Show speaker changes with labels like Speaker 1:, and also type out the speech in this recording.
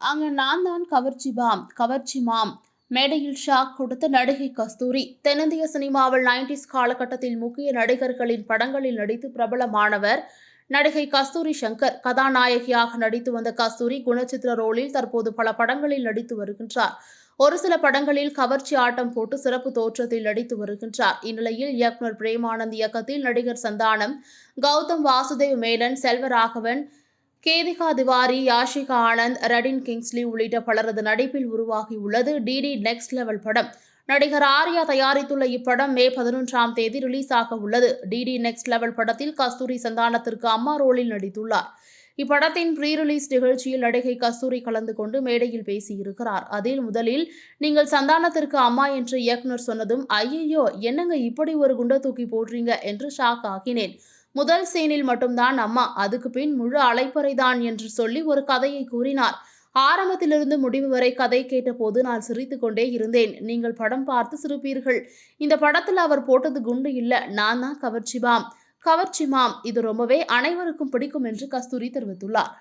Speaker 1: அங்க நான் தான் கவர்ச்சி பாம் கவர்ச்சி மாம் மேடையில் ஷாக் கொடுத்த நடிகை கஸ்தூரி தென்னிந்திய சினிமாவில் நைன்டிஸ் காலகட்டத்தில் முக்கிய நடிகர்களின் படங்களில் நடித்து பிரபலமானவர் நடிகை கஸ்தூரி சங்கர். கதாநாயகியாக நடித்து வந்த கஸ்தூரி குணச்சித்திர ரோலில் தற்போது பல படங்களில் நடித்து வருகின்றார். ஒரு சில படங்களில் கவர்ச்சி ஆட்டம் போட்டு சிறப்பு தோற்றத்தில் நடித்து வருகின்றார். இந்நிலையில் இயக்குனர் பிரேமானந்த் இயக்கத்தில் நடிகர் சந்தானம் கௌதம் வாசுதேவ் மேனன் செல்வராகவன் கேதிகா திவாரி யாஷிகா ஆனந்த் ரடின் கிங்ஸ்லி உள்ளிட்ட பலரது நடிப்பில் உருவாகியுள்ளது. டிடி நெக்ஸ்ட் லெவல் படம். நடிகர் ஆர்யா தயாரித்துள்ள இப்படம் மே பதினொன்றாம் தேதி ரிலீஸ் ஆக உள்ளது டிடி நெக்ஸ்ட் லெவல் படத்தில் கஸ்தூரி சந்தானத்திற்கு அம்மா ரோலில் நடித்துள்ளார். இப்படத்தின் ப்ரீ ரிலீஸ் நிகழ்ச்சியில் நடிகை கஸ்தூரி கலந்து கொண்டு மேடையில் பேசியிருக்கிறார். அதில் முதலில் நீங்கள் சந்தானத்திற்கு அம்மா என்று இயக்குனர் சொன்னதும் ஐயையோ என்னங்க இப்படி ஒரு குண்டை தூக்கி போடுறீங்க? என்று ஷாக் ஆகினேன். முதல் சீனில் மட்டும்தான் அம்மா அதுக்கு பின் முழு அலைப்பறைதான் என்று சொல்லி ஒரு கதையை கூறினார். ஆரம்பத்திலிருந்து முடிவு வரை கதை கேட்டபோது நான் சிரித்துக்கொண்டே இருந்தேன். நீங்கள் படம் பார்த்து சிரிப்பீர்கள். இந்த படத்தில் அவர் போட்டது குண்டு இல்ல. நான் தான் கவர்ச்சி மாம் கவர்ச்சி மாம் இது ரொம்பவே அனைவருக்கும் பிடிக்கும் என்று கஸ்தூரி தெரிவித்துள்ளார்.